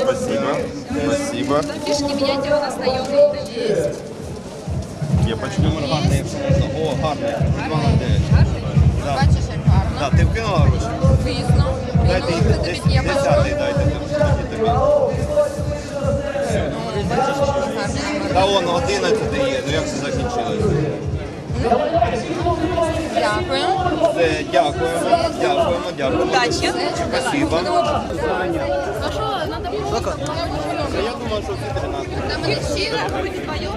Спасибо. Спасибо. Фишки менять у нас на йогу есть. Я почти О, гарний. Гарний? Да. Бачиш, як гарно. Да, ти вкинула гроші? Звісно. Дайте їй Вкинула, хто десь- тобі є, Та он 11 є, ну як все закінчилось? Ну, Дякую. Все, дякуємо, дякуємо, дякуємо. Удачі. Спасибо. Я думаю, що всі 13.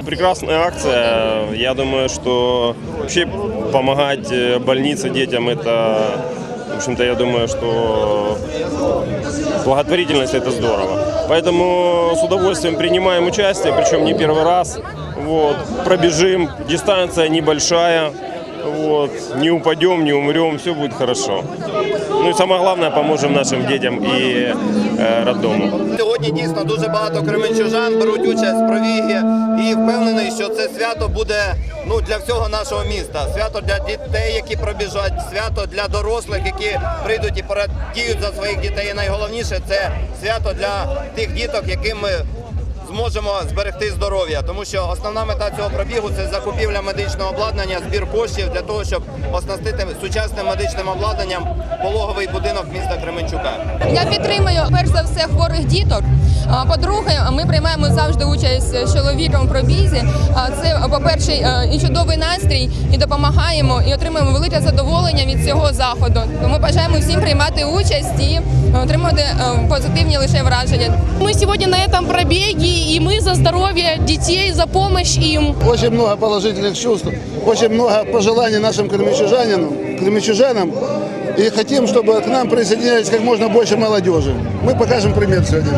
Прекрасная акция. Я думаю, что вообще помогать э, больнице, детям это, в общем-то, я думаю, что благотворительность это здорово. Поэтому с удовольствием принимаем участие, причем не первый раз. Вот, пробежим, дистанция небольшая. Вот, не упадем, не умрем, все будет хорошо. Ну и самое главное, поможем нашим детям и э, роддому. Сьогодні дійсно дуже багато кременчужан беруть участь в пробігі і впевнений, що це свято буде ну для всього нашого міста. Свято для дітей, які пробіжать, свято для дорослих, які прийдуть і порадіють за своїх дітей. І найголовніше це свято для тих діток, яким ми зможемо зберегти здоров'я, тому що основна мета цього пробігу це закупівля медичного обладнання, збір коштів для того, щоб оснастити сучасним медичним обладнанням пологовий будинок міста Кременчука. Я підтримую перш за все хворих діток. По-друге, ми приймаємо завжди з чоловіком в пробізі. А, Це, по-перше, е, і чудовий настрій, і допомагаємо, і отримуємо велике задоволення від цього заходу. Тому бажаємо всім приймати участь і е, отримувати е, позитивні лише враження. Мы сегодня на этом пробеге, и мы за здоровье детей, за помощь им. Очень много положительных чувств, очень много пожеланий нашим кременчужанам, кременчужанам. И хотим, чтобы к нам присоединялись как можно больше молодежи. Мы покажем пример сегодня.